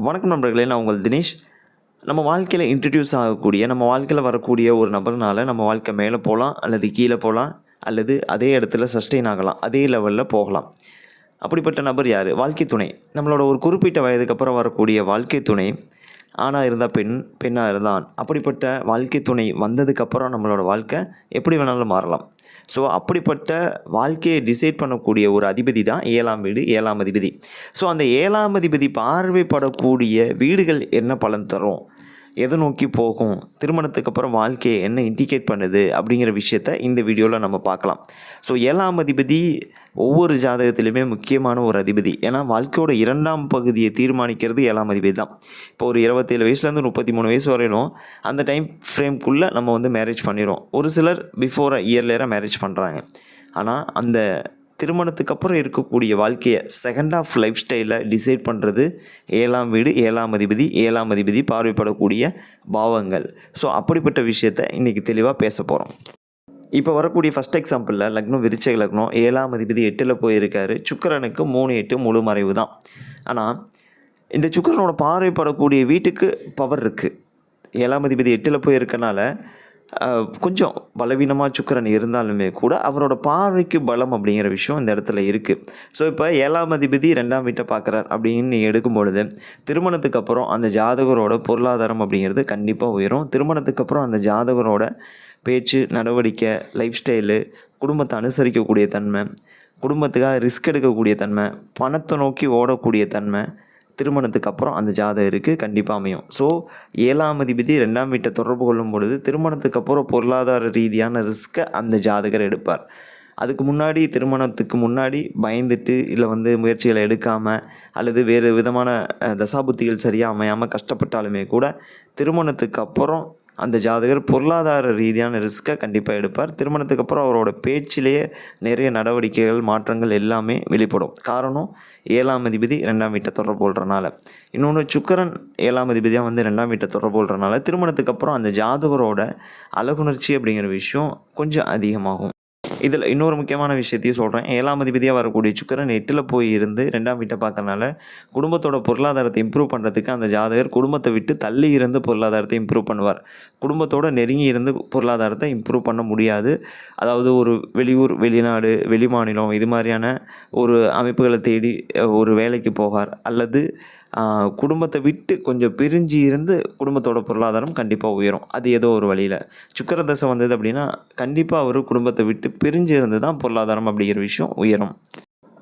வணக்கம் நண்பர்களே நான் உங்கள் தினேஷ். நம்ம வாழ்க்கையில் இன்ட்ரடியூஸ் ஆகக்கூடிய நம்ம வாழ்க்கையில் வரக்கூடிய ஒரு நபர்னால் நம்ம வாழ்க்கை மேலே போகலாம் அல்லது கீழே போகலாம் அல்லது அதே இடத்துல சஸ்டெயின் ஆகலாம் அதே லெவலில் போகலாம். அப்படிப்பட்ட நபர் யார்? வாழ்க்கை துணை. நம்மளோட ஒரு குறிப்பிட்ட வயதுக்கு அப்புறம் வரக்கூடிய வாழ்க்கை துணை ஆணாக இருந்தால் பெண் பெண்ணாக இருந்தான். அப்படிப்பட்ட வாழ்க்கை துணை வந்ததுக்கப்புறம் நம்மளோட வாழ்க்கை எப்படி வேணாலும் மாறலாம். ஸோ அப்படிப்பட்ட வாழ்க்கையை டிசைட் பண்ணக்கூடிய ஒரு அதிபதி தான் ஏழாம் வீடு ஏழாம் அதிபதி. ஸோ அந்த ஏழாம் அதிபதி பார்வைப்படக்கூடிய வீடுகள் என்ன பலன் தரும்? எதை நோக்கி போகும் திருமணத்துக்கு அப்புறம் வாழ்க்கையை என்ன இண்டிகேட் பண்ணுது அப்படிங்கிற விஷயத்த இந்த வீடியோவில் நம்ம பார்க்கலாம். ஸோ ஏழாம் அதிபதி ஒவ்வொரு ஜாதகத்திலுமே முக்கியமான ஒரு அதிபதி. ஏன்னா வாழ்க்கையோட இரண்டாம் பகுதியை தீர்மானிக்கிறது ஏழாம் அதிபதி தான். இப்போ ஒரு இருபத்தேழு வயசுலேருந்து முப்பத்தி மூணு வயசு வரையிலும் அந்த டைம் ஃப்ரேம்குள்ளே நம்ம வந்து மேரேஜ் பண்ணிடுறோம். ஒரு சிலர் பிஃபோர் இயர்லேயராக மேரேஜ் பண்ணுறாங்க ஆனால் அந்த திருமணத்துக்கு அப்புறம் இருக்கக்கூடிய வாழ்க்கையை செகண்ட் ஆஃப் லைஃப் ஸ்டைலை டிசைட் பண்ணுறது ஏழாம் வீடு ஏழாம் அதிபதி ஏழாம் அதிபதி பார்வைப்படக்கூடிய பாவங்கள். ஸோ அப்படிப்பட்ட விஷயத்தை இன்றைக்கி தெளிவாக பேச போகிறோம் இப்போ வரக்கூடிய ஃபஸ்ட் எக்ஸாம்பிளில் லக்னம் விருச்சக லக்னம் ஏழாம் அதிபதி எட்டில் போயிருக்காரு. சுக்கரனுக்கு மூணு எட்டு முழு மறைவு தான். ஆனால் இந்த சுக்கரனோட பார்வைப்படக்கூடிய வீட்டுக்கு பவர் இருக்குது ஏழாம் அதிபதி எட்டில் போயிருக்கனால கொஞ்சம் பலவீனமாக சுக்கரன் இருந்தாலுமே கூட அவரோட பார்வைக்கு பலம் அப்படிங்கிற விஷயம் இந்த இடத்துல இருக்குது ஸோ இப்போ ஏழாம் அதிபதி ரெண்டாம் வீட்டை பார்க்குறார் அப்படின்னு நீ எடுக்கும் பொழுது திருமணத்துக்கு அப்புறம் அந்த ஜாதகரோட பொருளாதாரம் அப்படிங்கிறது கண்டிப்பாக உயரும். திருமணத்துக்கு அப்புறம் அந்த ஜாதகரோட பேச்சு நடவடிக்கை லைஃப் ஸ்டைலு குடும்பத்தை அனுசரிக்கக்கூடிய தன்மை குடும்பத்துக்காக ரிஸ்க் எடுக்கக்கூடிய தன்மை பணத்தை நோக்கி ஓடக்கூடிய தன்மை திருமணத்துக்கு அப்புறம் அந்த ஜாதகருக்கு கண்டிப்பாக அமையும். ஸோ ஏழாம் அதிபதி ரெண்டாம் வீட்டை தொடர்பு கொள்ளும் பொழுது திருமணத்துக்கு அப்புறம் பொருளாதார ரீதியான ரிஸ்க்கை அந்த ஜாதகர் எடுப்பார். அதுக்கு முன்னாடி திருமணத்துக்கு முன்னாடி பயந்துட்டு இல்லை வந்து முயற்சிகளை எடுக்காமல் அல்லது வேறு விதமான தசாபுத்திகள் சரியாக அமையாமல் கஷ்டப்பட்டாலுமே கூட திருமணத்துக்கு அப்புறம் அந்த ஜாதகர் பொருளாதார ரீதியான ரிஸ்க்கை கண்டிப்பாக எடுப்பார். திருமணத்துக்கு அப்புறம் அவரோட பேச்சிலேயே நிறைய நடவடிக்கைகள் மாற்றங்கள் எல்லாமே வெளிப்படும். காரணம் ஏழாம் அதிபதி ரெண்டாம் வீட்டை தொடர்பு போடுறனால இன்னொன்று சுக்கரன் ஏழாம் அதிபதியாக வந்து ரெண்டாம் வீட்டை தொடர்பு போடுறனால திருமணத்துக்கு அப்புறம் அந்த ஜாதகரோட அழகுணர்ச்சி அப்படிங்கிற விஷயம் கொஞ்சம் அதிகமாகும். இதில் இன்னொரு முக்கியமான விஷயத்தையும் சொல்கிறேன். ஏழாம் அதிபதியாக வரக்கூடிய சுக்கரன் எட்டில் போய் இருந்து ரெண்டாம் வீட்டை பார்க்கறனால குடும்பத்தோட பொருளாதாரத்தை இம்ப்ரூவ் பண்ணுறதுக்கு அந்த ஜாதகர் குடும்பத்தை விட்டு தள்ளி இருந்து பொருளாதாரத்தை இம்ப்ரூவ் பண்ணுவார். குடும்பத்தோட நெருங்கி இருந்து பொருளாதாரத்தை இம்ப்ரூவ் பண்ண முடியாது. அதாவது ஒரு வெளியூர் வெளிநாடு வெளிமாநிலம் இது மாதிரியான ஒரு அமைப்புகளை தேடி ஒரு வேலைக்கு போவார். அல்லது குடும்பத்தை விட்டு கொஞ்சம் பிரிஞ்சு இருந்து குடும்பத்தோட பொருளாதாரம் கண்டிப்பாக உயரும். அது ஏதோ ஒரு வழியில். சுக்கர தசை வந்தது அப்படின்னா கண்டிப்பாக அவர் குடும்பத்தை விட்டு பிரிஞ்சு இருந்து தான் பொருளாதாரம் அப்படிங்கிற விஷயம் உயரும்.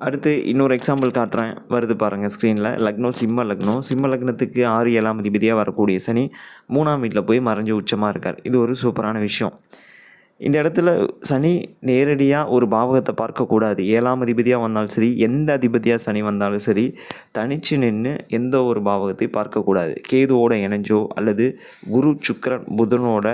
அடுத்து இன்னொரு எக்ஸாம்பிள் காட்டுறேன். வருது பாருங்கள் ஸ்க்ரீனில் லக்னம் சிம்ம லக்னம். சிம்ம லக்னத்துக்கு ஆறு ஏழாம் அதிபதியாக வரக்கூடிய சனி மூணாம் வீட்டில் போய் மறைஞ்சு உச்சமாக இருக்கார். இது ஒரு சூப்பரான விஷயம். இந்த இடத்துல சனி நேரடியாக ஒரு பாவகத்தை பார்க்கக்கூடாது. ஏழாம் அதிபதியாக வந்தாலும் சரி எந்த அதிபதியாக சனி வந்தாலும் சரி தனிச்சு நின்று எந்த ஒரு பாவகத்தை பார்க்கக்கூடாது. கேதுவோட இணைஞ்சோ அல்லது குரு சுக்கரன் புதனோட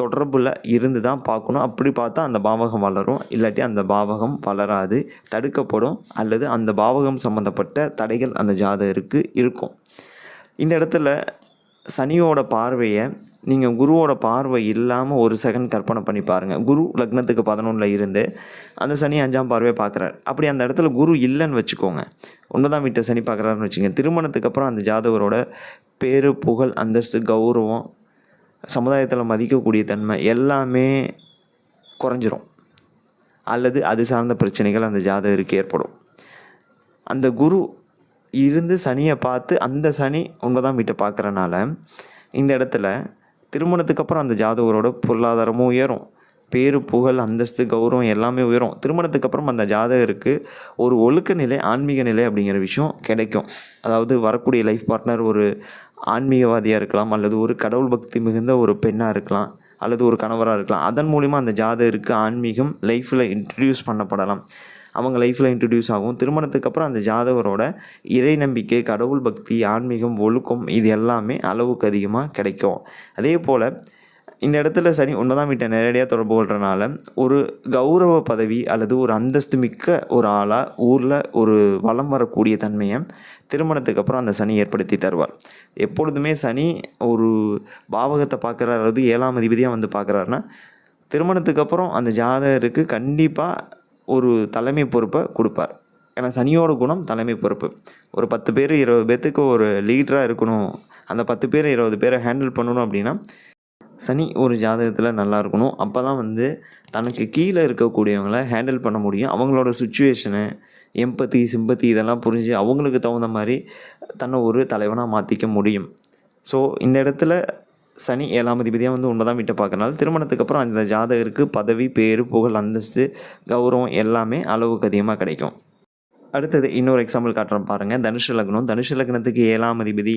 தொடர்பில் இருந்து தான் பார்க்கணும். அப்படி பார்த்தா அந்த பாவகம் வளரும். இல்லாட்டி அந்த பாவகம் வளராது. தடுக்கப்படும். அல்லது அந்த பாவகம் சம்மந்தப்பட்ட தடைகள் அந்த ஜாதகருக்கு இருக்கும். இந்த இடத்துல சனியோட பார்வையை நீங்கள் குருவோட பார்வை இல்லாமல் ஒரு செகண்ட் கற்பனை பண்ணி பாருங்கள் குரு லக்னத்துக்கு பதினொன்றில் இருந்து அந்த சனி அஞ்சாம் பார்வையை பார்க்குறாரு அப்படி அந்த இடத்துல குரு இல்லைன்னு வச்சுக்கோங்க. ஒன்பதாம் வீட்டை சனி பார்க்குறாருன்னு வச்சுங்க திருமணத்துக்கு அப்புறம் அந்த ஜாதகரோட பேரு புகழ் அந்தஸ்து கௌரவம் சமுதாயத்தில் மதிக்கக்கூடிய தன்மை எல்லாமே குறைஞ்சிரும். அல்லது அது சார்ந்த பிரச்சனைகள் அந்த ஜாதகருக்கு ஏற்படும். அந்த குரு இருந்து சனியை பார்த்து அந்த சனி ஒன்பதாம் வீட்டை பார்க்குறனால இந்த இடத்துல திருமணத்துக்கு அப்புறம் அந்த ஜாதகரோட பொருளாதாரமும் உயரும். பேரு புகழ் அந்தஸ்து கௌரவம் எல்லாமே உயரும். திருமணத்துக்கு அப்புறம் அந்த ஜாதகருக்கு ஒரு ஒழுக்க நிலை ஆன்மீக நிலை அப்படிங்கிற விஷயம் கிடைக்கும். அதாவது வரக்கூடிய லைஃப் பார்ட்னர் ஒரு ஆன்மீகவாதியாக இருக்கலாம் அல்லது ஒரு கடவுள் பக்தி மிகுந்த ஒரு பெண்ணாக இருக்கலாம் அல்லது ஒரு கணவராக இருக்கலாம். அதன் மூலிமா அந்த ஜாதகருக்கு ஆன்மீகம் லைஃப்பில் இன்ட்ரடியூஸ் பண்ணப்படலாம். அவங்க லைஃப்பில் இன்ட்ரடியூஸ் ஆகும். திருமணத்துக்கு அப்புறம் அந்த ஜாதகரோட இறை நம்பிக்கை கடவுள் பக்தி ஆன்மீகம் ஒழுக்கம் இது எல்லாமே அளவுக்கு அதிகமாக கிடைக்கும். அதே போல் இந்த இடத்துல சனி ஒன்பதாம் வீட்டை நேரடியாக தொடர்பு கொள்றனால ஒரு கௌரவ பதவி அல்லது ஒரு அந்தஸ்து மிக்க ஒரு ஆளாக ஊரில் ஒரு வளம் வரக்கூடிய தன்மையை திருமணத்துக்கு அப்புறம் அந்த சனி ஏற்படுத்தி தருவார். எப்பொழுதுமே சனி ஒரு பாவகத்தை பார்க்குறாரு. அதாவது ஏழாம் அதிபதியாக வந்து பார்க்குறாருன்னா திருமணத்துக்கு அப்புறம் அந்த ஜாதகருக்கு கண்டிப்பாக ஒரு தலைமை பொறுப்பை கொடுப்பார். ஏன்னா சனியோட குணம் தலைமை பொறுப்பு. ஒரு பத்து பேர் இருபது பேர்த்துக்கு ஒரு லீடராக இருக்கணும். அந்த பத்து பேர் இருபது பேரை ஹேண்டில் பண்ணணும் அப்படின்னா சனி ஒரு ஜாதகத்தில் நல்லா இருக்கணும். அப்போ தான் வந்து தனக்கு கீழே இருக்கக்கூடியவங்கள ஹேண்டில் பண்ண முடியும். அவங்களோட சுச்சுவேஷனு எம்பத்தி சிம்பத்தி இதெல்லாம் புரிஞ்சு அவங்களுக்கு தகுந்த மாதிரி தன்னை ஒரு தலைவனாக மாற்றிக்க முடியும். ஸோ இந்த இடத்துல சனி ஏழாம் அதிபதியாக வந்து ஒன்பதாம் வீட்டை பார்க்கறனால திருமணத்துக்கு அப்புறம் அந்த ஜாதகருக்கு பதவி பேர் புகழ் அந்தஸ்து கௌரவம் எல்லாமே அளவுக்கு அதிகமாக கிடைக்கும். அடுத்தது இன்னொரு எக்ஸாம்பிள் காட்டுறோம் பாருங்கள் தனுஷ லக்னம். தனுஷ லக்னத்துக்கு ஏழாம் அதிபதி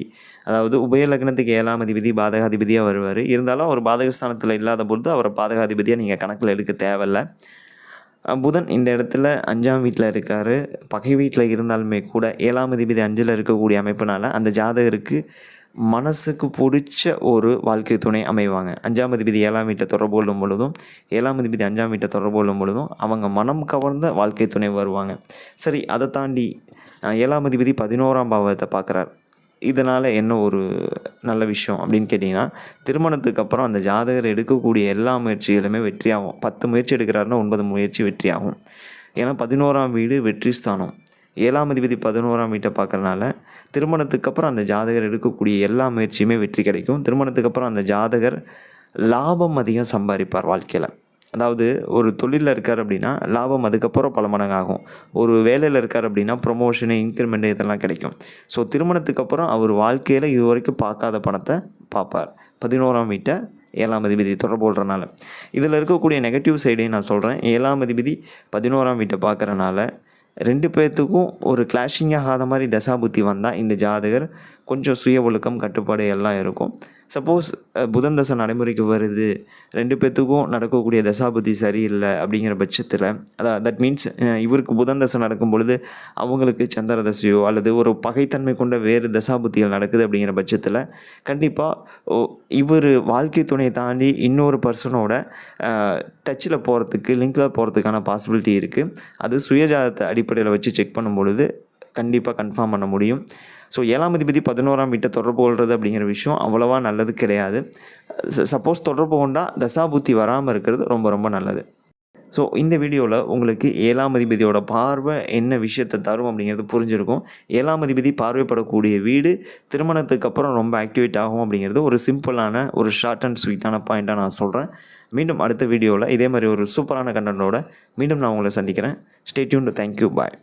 அதாவது உபய லக்னத்துக்கு ஏழாம் அதிபதி பாதகாதிபதியாக வருவார். இருந்தாலும் அவர் பாதகஸ்தானத்தில் இல்லாத பொழுது அவரை பாதகாதிபதியாக நீங்கள் கணக்கில் எடுக்க தேவையில்ல. புதன் இந்த இடத்துல அஞ்சாம் வீட்டில் இருக்கார். பகை வீட்டில் இருந்தாலுமே கூட ஏழாம் அதிபதி அஞ்சில் இருக்கக்கூடிய அமைப்பினால் அந்த ஜாதகருக்கு மனசுக்கு பிடிச்ச ஒரு வாழ்க்கை துணை அமைவாங்க. அஞ்சாம் அதிபதி ஏழாம் வீட்டை தொடர்பு கொள்ளும் பொழுதும் ஏழாம் அதிபதி அஞ்சாம் வீட்டை தொடர்பு கொள்ளும் பொழுதும் அவங்க மனம் கவர்ந்த வாழ்க்கை துணை வருவாங்க. சரி அதை தாண்டி ஏழாம் அதிபதி பதினோராம் பாவத்தை பார்க்குறார். இதனால் என்ன ஒரு நல்ல விஷயம் அப்படின்னு கேட்டிங்கன்னா திருமணத்துக்கு அப்புறம் அந்த ஜாதகர் எடுக்கக்கூடிய எல்லா முயற்சிகளுமே வெற்றியாகும். பத்து முயற்சி எடுக்கிறாருன்னா ஒன்பது முயற்சி வெற்றியாகும். ஏன்னா பதினோராம் வீடு வெற்றி ஸ்தானம். ஏழாம் அதிபதி பதினோராம் வீட்டை பார்க்கறனால திருமணத்துக்கு அப்புறம் அந்த ஜாதகர் எடுக்கக்கூடிய எல்லா முயற்சியுமே வெற்றி கிடைக்கும். திருமணத்துக்கு அப்புறம் அந்த ஜாதகர் லாபம் அதிகம் சம்பாதிப்பார் வாழ்க்கையில். அதாவது ஒரு தொழிலில் இருக்கார் அப்படின்னா லாபம் அதுக்கப்புறம் பல மடங்கு ஆகும். ஒரு வேலையில் இருக்கார் அப்படின்னா ப்ரொமோஷனு இன்க்ரிமெண்ட் இதெல்லாம் கிடைக்கும். ஸோ திருமணத்துக்கு அப்புறம் அவர் வாழ்க்கையில் இது வரைக்கும் பார்க்காத பணத்தை பார்ப்பார். பதினோராம் வீட்டை ஏழாம் அதிபதி தொடர்புறனால இதில் இருக்கக்கூடிய நெகட்டிவ் சைடையும் நான் சொல்கிறேன் ஏழாம் அதிபதி பதினோராம் வீட்டை பார்க்குறனால ரெண்டு பேர்த்துக்கும் ஒரு கிளாஷிங் ஆகாத மாதிரி தசாபுத்தி வந்தால் இந்த ஜாதகர் கொஞ்சம் சுய ஒழுக்கம் கட்டுப்பாடு எல்லாம் இருக்கும். சப்போஸ் புதன் தசை நடைமுறைக்கு வருது. ரெண்டு பேர்த்துக்கும் நடக்கக்கூடிய தசாபதி சரியில்லை அப்படிங்கிற பட்சத்தில் அதான் தட் மீன்ஸ் இவருக்கு புதன் தசை நடக்கும் பொழுது அவங்களுக்கு சந்திர தசையோ அல்லது ஒரு பகைத்தன்மை கொண்ட வேறு தசாபுத்திகள் நடக்குது அப்படிங்கிற பட்சத்தில் கண்டிப்பாக இவர் வாழ்க்கை துணையை தாண்டி இன்னொரு பர்சனோட டச்சில் போகிறதுக்கு லிங்கில் போகிறதுக்கான பாசிபிலிட்டி இருக்குது அது சுயஜாதத்தை அடிப்படையில் வச்சு செக் பண்ணும் பொழுது கண்டிப்பாக கன்ஃபார்ம் பண்ண முடியும். ஸோ ஏழாம் அதிபதி பதினோராம் வீட்டை தொடர்பு கொள்வது அப்படிங்கிற விஷயம் அவ்வளோவா நல்லது கிடையாது. சப்போஸ் தொடர்பு கொண்டால் தசாபுத்தி வராமல் இருக்கிறது ரொம்ப ரொம்ப நல்லது. ஸோ இந்த வீடியோவில் உங்களுக்கு ஏழாம் அதிபதியோட பார்வை என்ன விஷயத்தை தரும் அப்படிங்கிறது புரிஞ்சிருக்கும். ஏழாம் அதிபதி பார்வைப்படக்கூடிய வீடு திருமணத்துக்கு அப்புறம் ரொம்ப ஆக்டிவேட் ஆகும் அப்படிங்கிறது ஒரு சிம்பிளான ஒரு ஷார்ட் அண்ட் ஸ்வீட்டான பாயிண்ட்டாக நான் சொல்கிறேன் மீண்டும் அடுத்த வீடியோவில் இதே மாதிரி ஒரு சூப்பரான கண்டனோட மீண்டும் நான் உங்களை சந்திக்கிறேன். Stay tuned thank you bye